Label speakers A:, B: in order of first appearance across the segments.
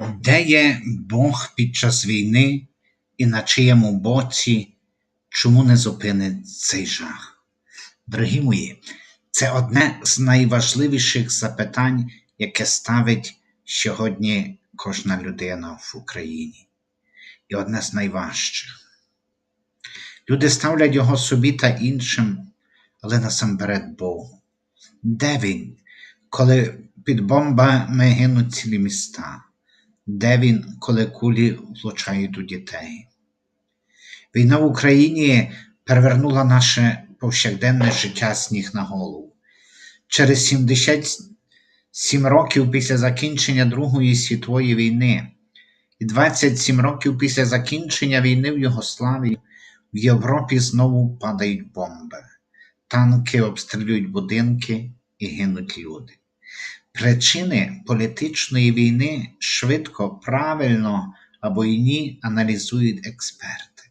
A: Де є Бог під час війни і на чиєму боці, чому не зупинить цей жах? Дорогі мої, це одне з найважливіших запитань, яке ставить сьогодні кожна людина в Україні. І одне з найважчих. Люди ставлять його собі та іншим, але насамперед Богу. Де він, коли під бомбами гинуть цілі міста? Де він, коли кулі влучають у дітей? Війна в Україні перевернула наше повсякденне життя з ніг на голову. Через 77 років після закінчення Другої світової війни і 27 років після закінчення війни в Югославії в Європі знову падають бомби, танки обстрілюють будинки і гинуть люди. Причини політичної війни швидко, правильно або й ні аналізують експерти,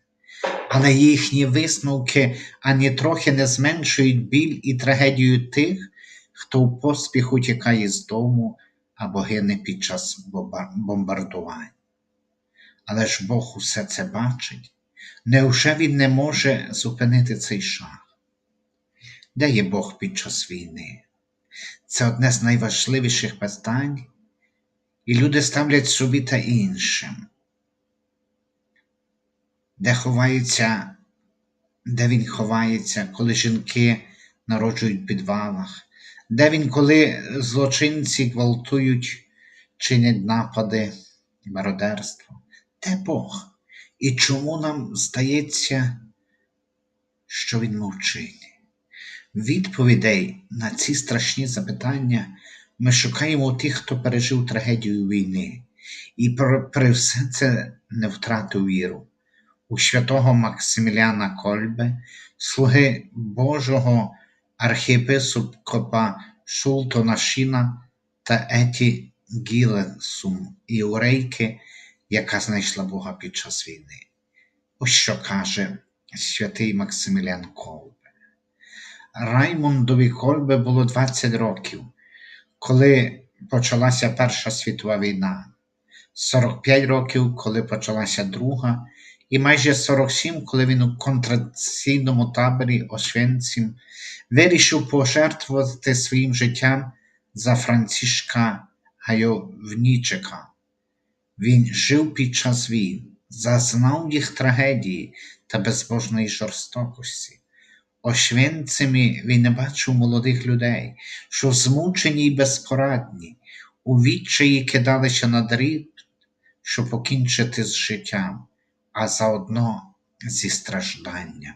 A: але їхні висновки ані трохи не зменшують біль і трагедію тих, хто в поспіху тікає з дому або гине під час бомбардувань. Але ж Бог усе це бачить. Невже він не може зупинити цей шах? Де є Бог під час війни? Це одне з найважливіших питань, і люди ставлять собі та іншим. Де ховається, де він ховається, коли жінки народжують в підвалах, де він, коли злочинці гвалтують, чинять напади, мародерство? Де Бог? І чому нам здається, що він мовчить? Відповідей на ці страшні запитання ми шукаємо у тих, хто пережив трагедію війни, і при все це не втратив віру. У святого Максиміляна Кольбе, слуги Божого архієпископа Шултона Шіна та Еті Гілесум, єврейки, яка знайшла Бога під час війни. Ось що каже святий Максимілян Колбе. Раймондові Кольбе було 20 років, коли почалася Перша світова війна, 45 років, коли почалася Друга, і майже 47, коли він у контраційному таборі Освенцім вирішив пожертвувати своїм життям за Францишка Гайовнічика. Він жив під час війн, зазнав їх трагедії та безбожної жорстокості. Ошвенцимі він не бачив молодих людей, що змучені й безпорадні, у відчаї кидалися на дріт, щоб покінчити з життям, а заодно зі стражданням.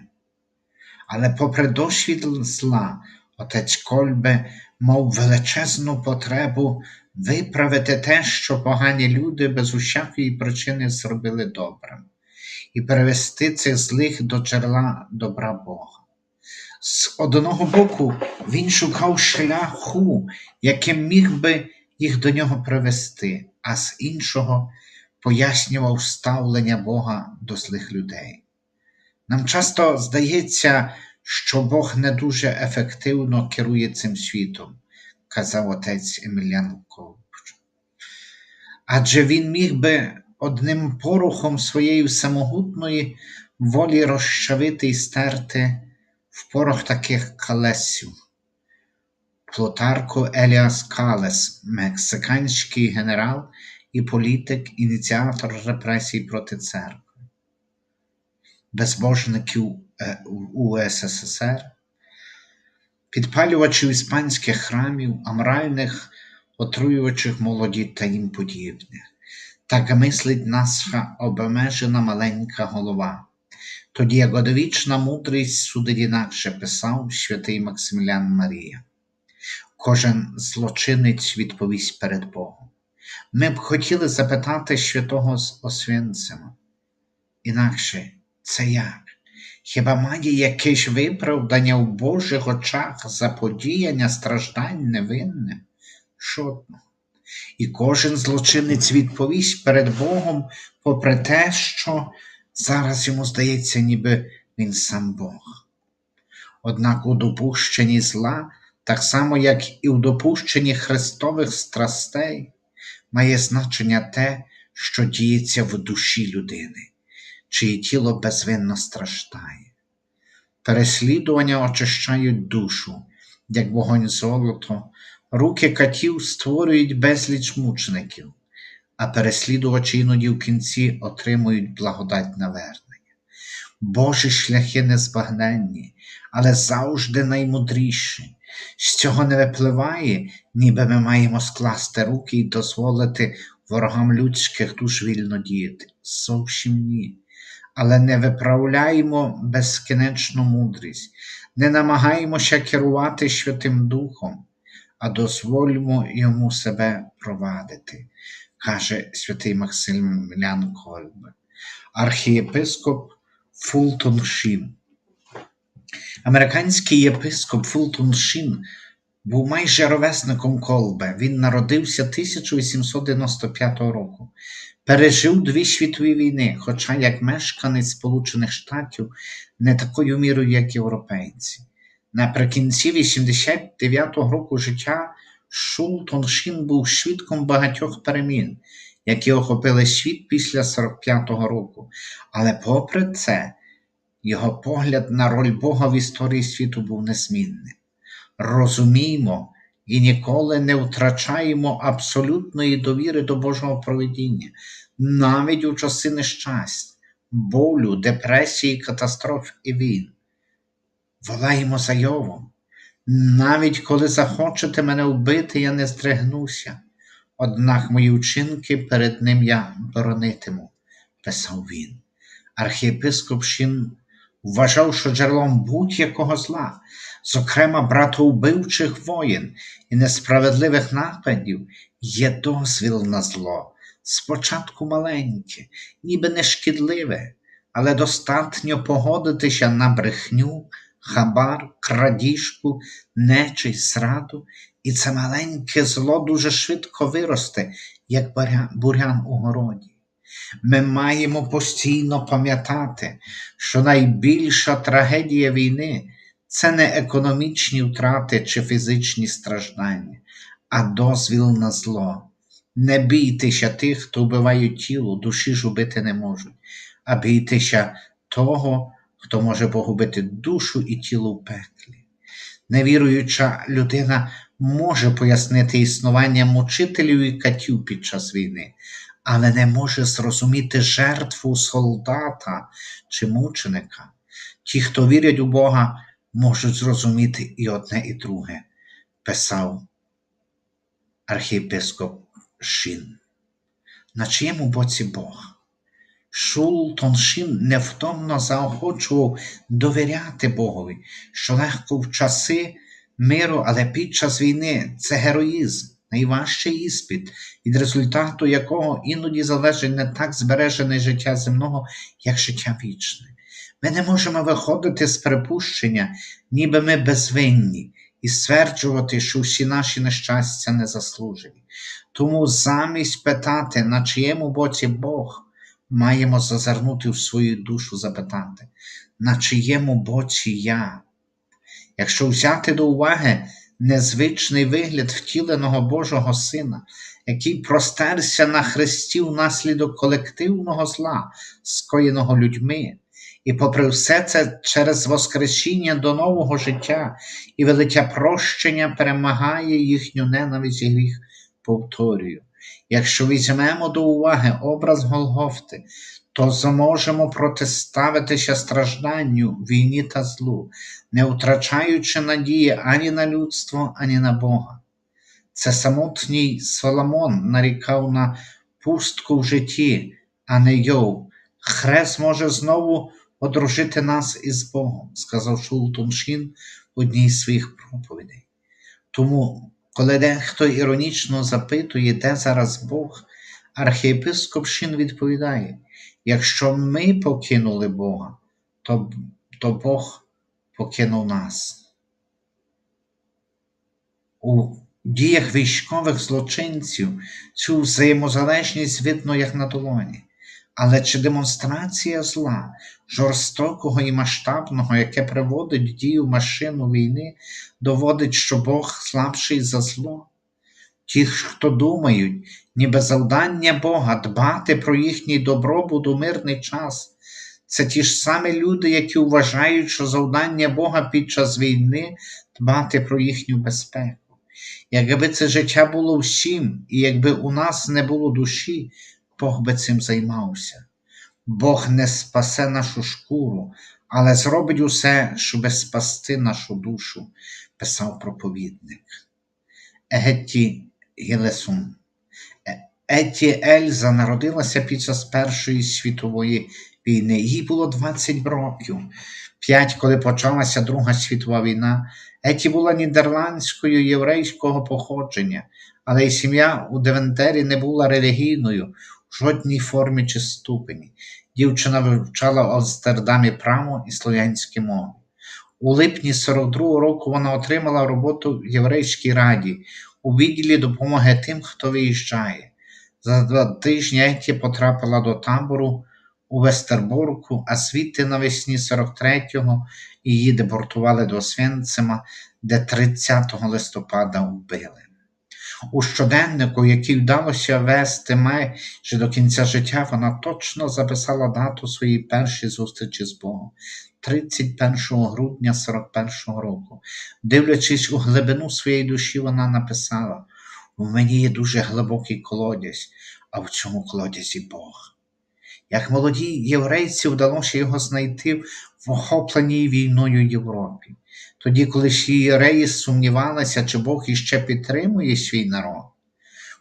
A: Але попри досвід зла, отець Кольбе мав величезну потребу виправити те, що погані люди без усякої причини зробили добрим, і перевести цих злих до джерела добра Бога. З одного боку, він шукав шляху, яким міг би їх до нього привести, а з іншого пояснював ставлення Бога до злих людей. Нам часто здається, що Бог не дуже ефективно керує цим світом, казав отець Емельян Ковч. Адже він міг би одним порухом своєї самогутної волі розчавити і стерти в порох таких калесів. Плутарко Еліас Калес, мексиканський генерал і політик, ініціатор репресій проти церкви, безбожників е, у СССР, підпалювачів іспанських храмів, аморальних, отруювачих молоді та їм подібних. Так мислить наша обмежена маленька голова. Тоді як одовічна мудрість судить інакше писав святий Максимілян Марія. Кожен злочинець відповість перед Богом. Ми б хотіли запитати святого з Освенцима. Інакше це як? Хіба має якесь виправдання в Божих очах заподіяння страждань невинним? Жодного. І кожен злочинець відповість перед Богом, попри те, що зараз йому здається, ніби він сам Бог. Однак у допущенні зла, так само як і у допущенні Христових страстей, має значення те, що діється в душі людини, чиє тіло безвинно страждає. Переслідування очищають душу, як вогонь золото, руки катів створюють безліч мучеників, а переслідувачі іноді в кінці отримують благодать навернення. Божі шляхи незбагненні, але завжди наймудріші. З цього не випливає, ніби ми маємо скласти руки і дозволити ворогам людських душ вільно діяти. Зовсім ні. Але не виправляємо безкінечну мудрість, не намагаємося керувати Святим Духом, а дозволимо йому себе провадити, каже святий Максимілян Кольбе, архієпископ Фултон Шін. Американський єпископ Фултон Шін був майже ровесником Колбе. Він народився 1895 року. Пережив дві світові війни, хоча як мешканець Сполучених Штатів не такою мірою, як європейці. Наприкінці 89-го року життя Шултон Шін був свідком багатьох перемін, які охопили світ після 45-го року. Але попри це, його погляд на роль Бога в історії світу був незмінним. Розуміємо і ніколи не втрачаємо абсолютної довіри до Божого провидіння, навіть у часи нещасть, болю, депресії, катастроф і війн. Волаємо за Йовом. Навіть коли захочете мене вбити, я не здригнуся, однак мої вчинки перед ним я боронитиму, писав він. Архієпископ Шін вважав, що джерелом будь-якого зла, зокрема братовбивчих воєн і несправедливих нападів, є дозвіл на зло, спочатку маленьке, ніби не шкідливе, але достатньо погодитися на брехню, хабар, крадіжку, нечисть, зраду, і це маленьке зло дуже швидко виросте, як бурян у городі. Ми маємо постійно пам'ятати, що найбільша трагедія війни це не економічні втрати чи фізичні страждання, а дозвіл на зло. Не бійтеся тих, хто вбиває тіло, душі ж убити не можуть, а бійтеся того, хто може погубити душу і тіло в пеклі. Невіруюча людина може пояснити існування мучителів і катів під час війни, але не може зрозуміти жертву солдата чи мученика. Ті, хто вірять у Бога, можуть зрозуміти і одне, і друге, писав архієпископ Шін. На чиєму боці Бог? Шултон Шін невтомно заохочував довіряти Богові, що легко в часи миру, але під час війни це героїзм, найважчий іспит, від результату якого іноді залежить не так збережене життя земного, як життя вічне. Ми не можемо виходити з припущення, ніби ми безвинні, і стверджувати, що всі наші нещастя незаслужені. Тому замість питати, на чиєму боці Бог, маємо зазирнути в свою душу запитати, на чиєму боці я. Якщо взяти до уваги незвичний вигляд втіленого Божого Сина, який простерся на хресті внаслідок колективного зла, скоєного людьми, і попри все це через Воскресіння до нового життя і велике прощення перемагає їхню ненависть і гріх, повторюю. Якщо візьмемо до уваги образ Голгофти, то зможемо протиставитися стражданню, війні та злу, не втрачаючи надії ані на людство, ані на Бога. Це самотній Соломон нарікав на пустку в житті, а не Йов. Хрест може знову одружити нас із Богом, сказав Шултон в одній з своїх проповідей. Тому, коли дехто іронічно запитує, де зараз Бог, архієпископ Шін відповідає: якщо ми покинули Бога, то, то Бог покинув нас. У діях військових злочинців цю взаємозалежність видно як на долоні. Але чи демонстрація зла, жорстокого і масштабного, яке приводить дію машину війни, доводить, що Бог слабший за зло? Ті, хто думають, ніби завдання Бога дбати про їхній добробут у мирний час. Це ті ж самі люди, які вважають, що завдання Бога під час війни дбати про їхню безпеку. Якби це життя було всім, і якби у нас не було душі, Бог би цим займався. Бог не спасе нашу шкуру, але зробить усе, щоб спасти нашу душу, писав проповідник. Егетті Гілесун. Е- Етті Ельза народилася під час Першої світової війни. Їй було 20 років. П'ять, коли почалася Друга світова війна. Еті була нідерландською єврейського походження, але й сім'я у Девентері не була релігійною жодній формі чи ступені. Дівчина вивчала в Амстердамі право і слов'янські мови. У липні 42-го року вона отримала роботу в Єврейській раді у відділі допомоги тим, хто виїжджає. За два тижні Еті потрапила до табору у Вестербурку, а звідти навесні 43-го її депортували до Освенцима, де 30 листопада вбили. У щоденнику, який вдалося вести майже до кінця життя, вона точно записала дату своєї першої зустрічі з Богом 31 грудня 41-го року. Дивлячись у глибину своєї душі, вона написала: У мені є дуже глибокий колодязь, а в цьому колодязі Бог. Як молоді єврейці вдалося його знайти в охопленій війною Європі, тоді, коли всі євреї сумнівалися, чи Бог іще підтримує свій народ.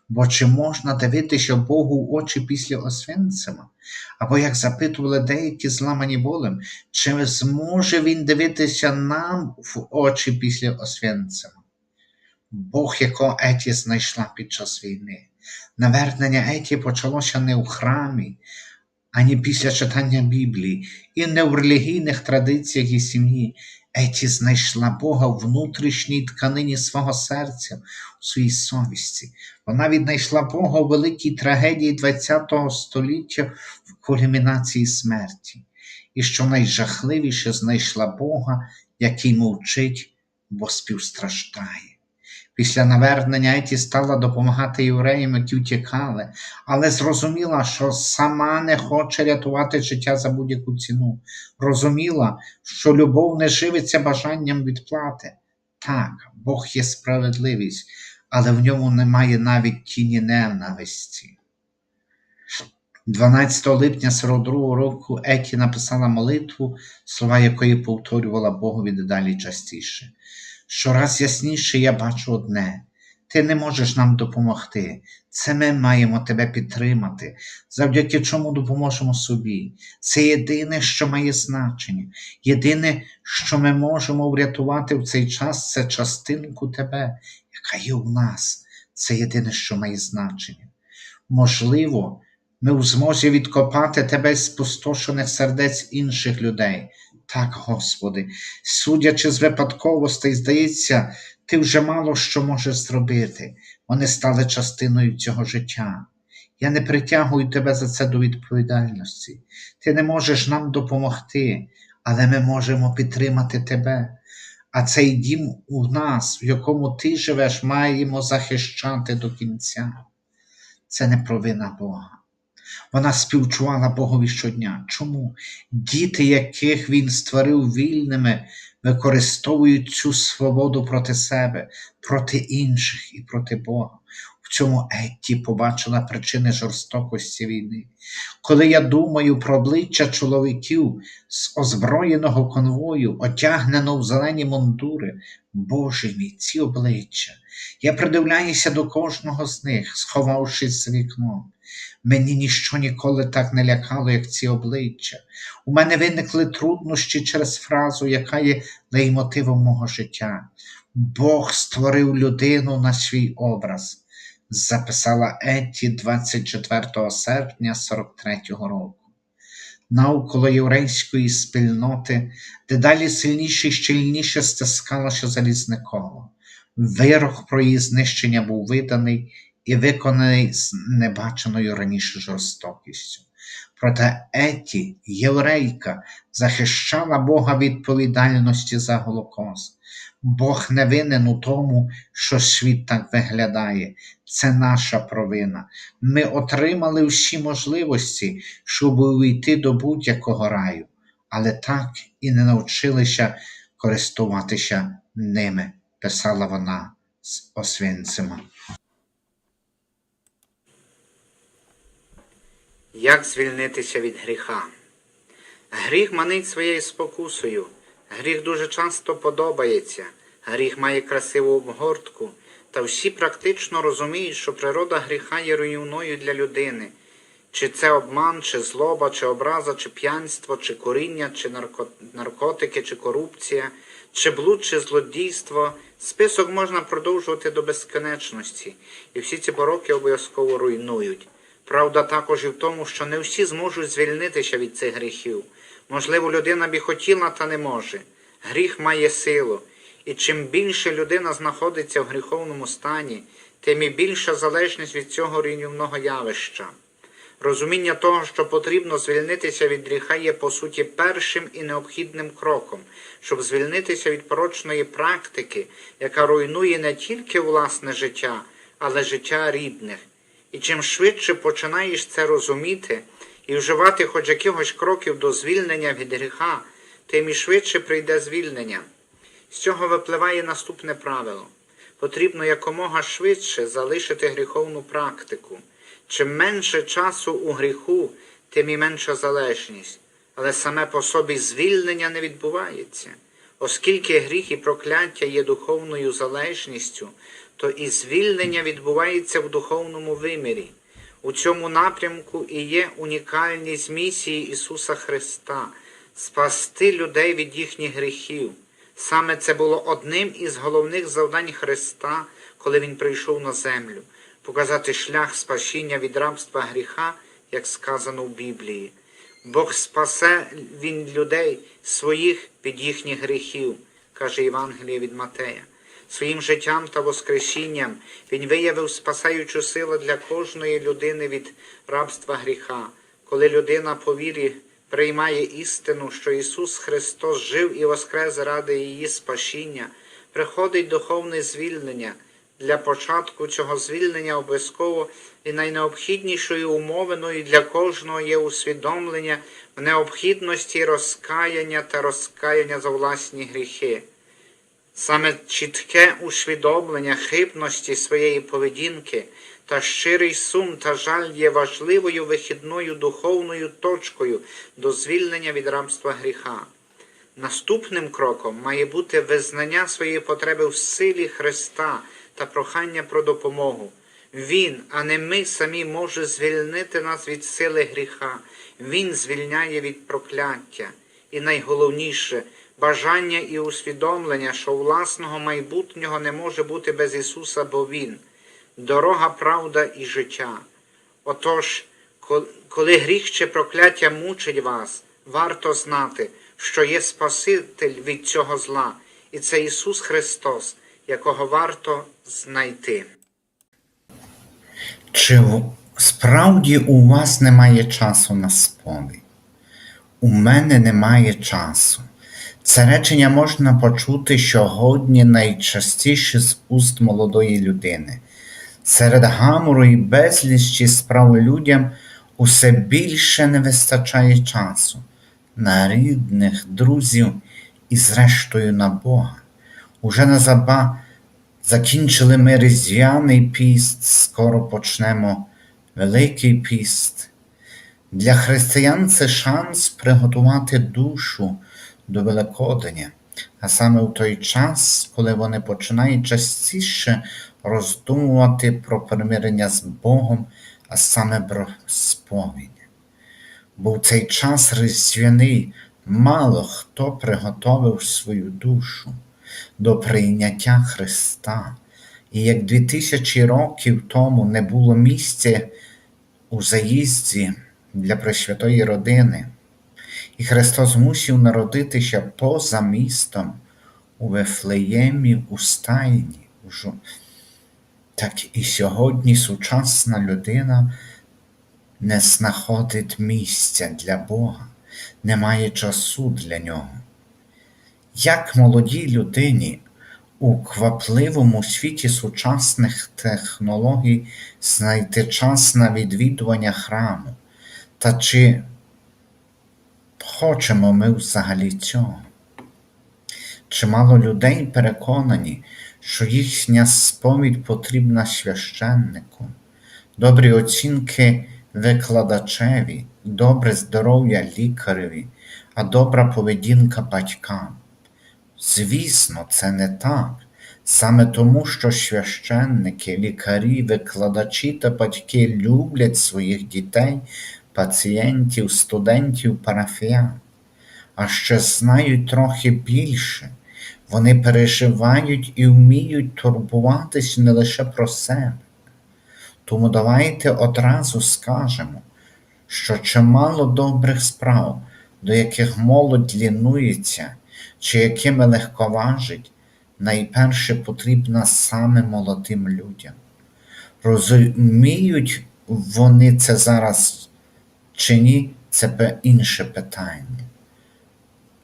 A: Бо чи можна дивитися Богу в очі після Освенцима? Або як запитували деякі зламані болем, чи зможе він дивитися нам в очі після Освенцима? Бог, якого Еті знайшла під час війни. Навернення Еті почалося не у храмі, ані після читання Біблії, і не в релігійних традиціях і сім'ї. Еті знайшла Бога в внутрішній тканині свого серця, у своїй совісті. Вона віднайшла Бога у великій трагедії ХХ століття в кульмінації смерті. І що найжахливіше знайшла Бога, який мовчить, бо співстраждає. Після навернення Еті стала допомагати євреям, які втікали, але зрозуміла, що сама не хоче рятувати життя за будь-яку ціну. Розуміла, що любов не живиться бажанням відплати. Так, Бог є справедливість, але в ньому немає навіть тіні ненависті. 12 липня 42 року Еті написала молитву, слова якої повторювала Богові дедалі частіше. Щораз ясніше я бачу одне: ти не можеш нам допомогти. Це ми маємо тебе підтримати, завдяки чому допоможемо собі. Це єдине, що має значення. Єдине, що ми можемо врятувати в цей час, це частинку тебе, яка є у нас. Це єдине, що має значення. Можливо, ми в змозі відкопати тебе з спустошених сердець інших людей. Так, Господи, судячи з випадковостей, здається, ти вже мало що можеш зробити. Вони стали частиною цього життя. Я не притягую тебе за це до відповідальності. Ти не можеш нам допомогти, але ми можемо підтримати тебе. А цей дім у нас, в якому ти живеш, маємо захищати до кінця. Це не провина Бога. Вона співчувала Богові щодня. Чому? Діти, яких він створив вільними, використовують цю свободу проти себе, проти інших і проти Бога. Цьому Етті побачила причини жорстокості війни. Коли я думаю про обличчя чоловіків з озброєного конвою, одягнено в зелені мундури, Боже мій, ці обличчя, я придивляюся до кожного з них, сховавшись за вікном. Мені ніщо ніколи так не лякало, як ці обличчя. У мене виникли труднощі через фразу, яка є лейтмотивом мого життя. Бог створив людину на свій образ, записала Еті 24 серпня 43-го року. Навколо єврейської спільноти дедалі сильніше і щільніше стискалося залізне коло. Вирок про її знищення був виданий і виконаний з небаченою раніше жорстокістю. Проте Еті, єврейка, захищала Бога відповідальності за Голокост. Бог не винен у тому, що світ так виглядає. Це наша провина. Ми отримали всі можливості, щоб увійти до будь-якого раю, але так і не навчилися користуватися ними, писала вона з Освенцима.
B: Як звільнитися від гріха? Гріх манить своєю спокусою. Гріх дуже часто подобається. Гріх має красиву обгортку, та всі практично розуміють, що природа гріха є руйнівною для людини. Чи це обман, чи злоба, чи образа, чи п'янство, чи коріння, чи нарко... наркотики, чи корупція, чи блуд, чи злодійство. Список можна продовжувати до безконечності, і всі ці пороки обов'язково руйнують. Правда також і в тому, що не всі зможуть звільнитися від цих гріхів. Можливо, людина б і хотіла, та не може. Гріх має силу, і чим більше людина знаходиться в гріховному стані, тим і більша залежність від цього руйнівного явища. Розуміння того, що потрібно звільнитися від гріха, є по суті першим і необхідним кроком, щоб звільнитися від порочної практики, яка руйнує не тільки власне життя, але життя рідних. І чим швидше починаєш це розуміти і вживати хоч якихось кроків до звільнення від гріха, тим і швидше прийде звільнення. З цього випливає наступне правило. Потрібно якомога швидше залишити гріховну практику. Чим менше часу у гріху, тим і менша залежність. Але саме по собі звільнення не відбувається. Оскільки гріх і прокляття є духовною залежністю, то і звільнення відбувається в духовному вимірі. У цьому напрямку і є унікальність місії Ісуса Христа спасти людей від їхніх гріхів. Саме це було одним із головних завдань Христа, коли Він прийшов на землю, показати шлях спасіння від рабства гріха, як сказано в Біблії. Бог спасе Він людей своїх від їхніх гріхів, каже Євангеліє від Матея. Своїм життям та воскресінням Він виявив спасаючу силу для кожної людини від рабства гріха, коли людина по вірі приймає істину, що Ісус Христос жив і воскрес заради її спасіння, приходить духовне звільнення. Для початку цього звільнення обов'язково і найнеобхіднішою умовиною для кожного є усвідомлення в необхідності розкаяння та розкаяння за власні гріхи. Саме чітке усвідомлення хибності своєї поведінки та щирий сум та жаль є важливою вихідною духовною точкою до звільнення від рабства гріха. Наступним кроком має бути визнання своєї потреби в силі Христа та прохання про допомогу. Він, а не ми самі, може звільнити нас від сили гріха. Він звільняє від прокляття. І найголовніше бажання і усвідомлення, що власного майбутнього не може бути без Ісуса, бо Він дорога, правда і життя. Отож, коли гріх чи прокляття мучить вас, варто знати, що є Спаситель від цього зла, і це Ісус Христос, якого варто знайти.
A: Чи справді у вас немає часу на сповідь? У мене немає часу. Це речення можна почути сьогодні найчастіше з уст молодої людини. Серед гамору і безлічі справ людям усе більше не вистачає часу на рідних, друзів і, зрештою, на Бога. Уже незаба закінчили ми різдвяний піст, скоро почнемо Великий піст. Для християн це шанс приготувати душу до Великодня, а саме в той час, коли вони починають частіше роздумувати про примирення з Богом, а саме про сповідь. Бо в цей час різдвяний мало хто приготовив свою душу до прийняття Христа. І як дві тисячі років тому не було місця у заїзді для Пресвятої родини, і Христос мусив народитися поза містом у Вифлеємі у стайні. Так і сьогодні сучасна людина не знаходить місця для Бога, не має часу для нього. Як молодій людині у квапливому світі сучасних технологій знайти час на відвідування храму? Та чи хочемо ми взагалі цього? Чимало людей переконані, що їхня сповідь потрібна священнику, добрі оцінки викладачеві, добре здоров'я лікареві, а добра поведінка батькам. Звісно, це не так. Саме тому, що священники, лікарі, викладачі та батьки люблять своїх дітей, пацієнтів, студентів, парафіян, а ще знають трохи більше. Вони переживають і вміють турбуватись не лише про себе. Тому давайте одразу скажемо, що чимало добрих справ, до яких молодь лінується, чи якими легковажить, найперше потрібна саме молодим людям. Розуміють вони це зараз чи ні, це інше питання.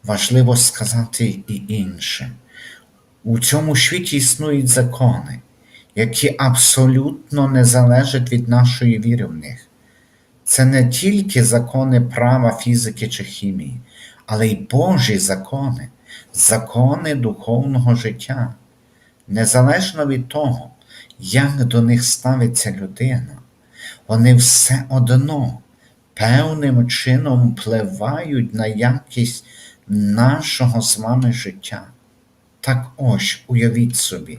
A: Важливо сказати і інше. У цьому світі існують закони, які абсолютно не залежать від нашої віри в них. Це не тільки закони права, фізики чи хімії, але й Божі закони, закони духовного життя. Незалежно від того, як до них ставиться людина, вони все одно певним чином впливають на якість нашого з вами життя. Так ось уявіть собі,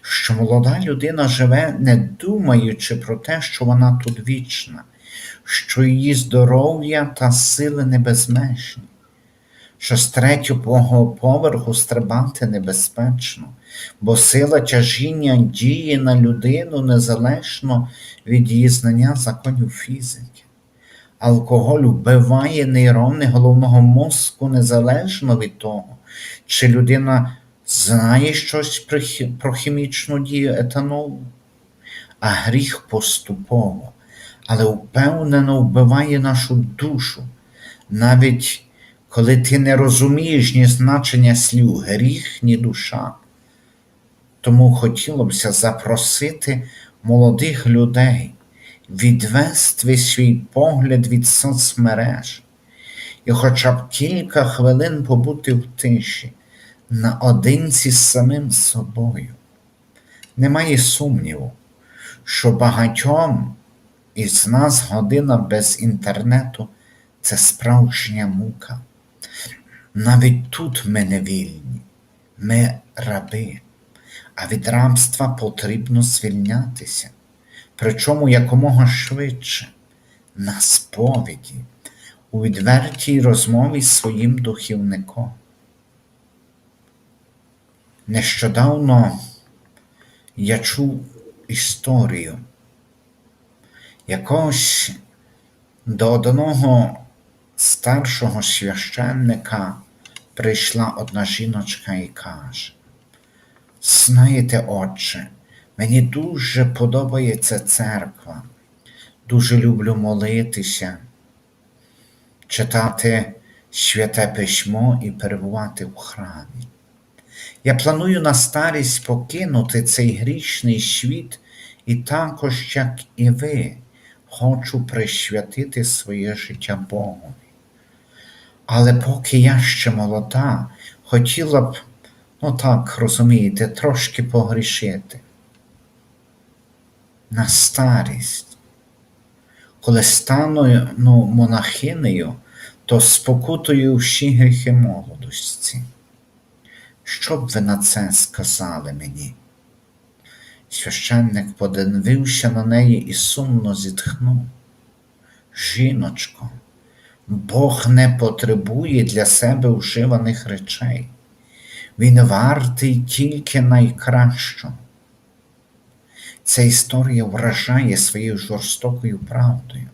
A: що молода людина живе, не думаючи про те, що вона тут вічна, що її здоров'я та сили не безмежні, що з третього поверху стрибати небезпечно, бо сила тяжіння діє на людину незалежно від її знання законів фізики. Алкоголь вбиває нейрони головного мозку незалежно від того, чи людина знає щось про хі- про хімічну дію етанолу, а гріх поступово, але впевнено вбиває нашу душу, навіть коли ти не розумієш ні значення слів гріх, ні душа. Тому хотілося б запросити молодих людей відвести свій погляд від соцмереж і хоча б кілька хвилин побути в тиші наодинці з самим собою. Немає сумніву, що багатьом із нас година без інтернету це справжня мука. Навіть тут ми не вільні, ми раби, а від рабства потрібно звільнятися, причому якомога швидше, на сповіді, у відвертій розмові з своїм духівником. Нещодавно я чув історію якогось до одного старшого священника прийшла одна жіночка і каже: Знаєте, отче, мені дуже подобається церква, дуже люблю молитися, читати святе письмо і перебувати в храмі. Я планую на старість покинути цей грішний світ і також, як і ви, хочу присвятити своє життя Богу. Але поки я ще молода, хотіла б, ну так, розумієте, трошки погрішити. На старість, коли стану ну, монахинею, то спокутую всі гріхи молодості. Що б ви на це сказали мені? Священник подивився на неї і сумно зітхнув. Жіночко, Бог не потребує для себе вживаних речей. Він вартий тільки найкращого. Ця історія вражає своєю жорстокою правдою.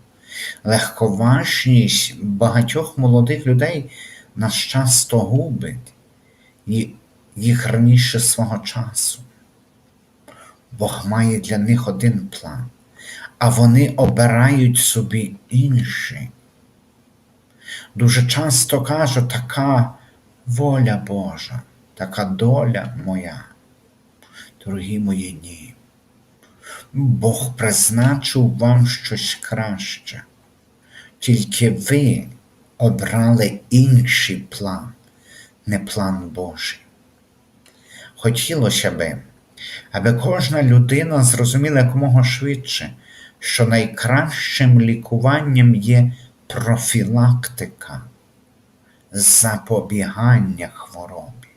A: Легковажність багатьох молодих людей нас часто губить їх раніше свого часу. Бог має для них один план, а вони обирають собі інші. Дуже часто кажу, така воля Божа, така доля моя. Дорогі мої ні. Бог призначив вам щось краще. Тільки ви обрали інший план, не план Божий. Хотілося би, аби кожна людина зрозуміла якомога швидше, що найкращим лікуванням є профілактика, запобігання хворобі.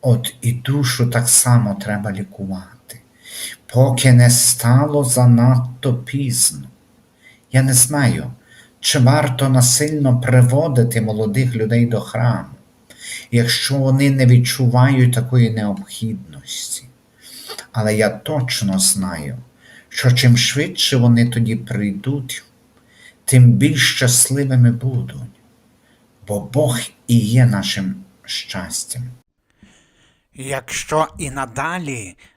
A: От і душу так само треба лікувати, поки не стало занадто пізно. Я не знаю, чи варто насильно приводити молодих людей до храму, якщо вони не відчувають такої необхідності. Але я точно знаю, що чим швидше вони тоді прийдуть, тим більш щасливими будуть, бо Бог і є нашим щастям.
B: Якщо і надалі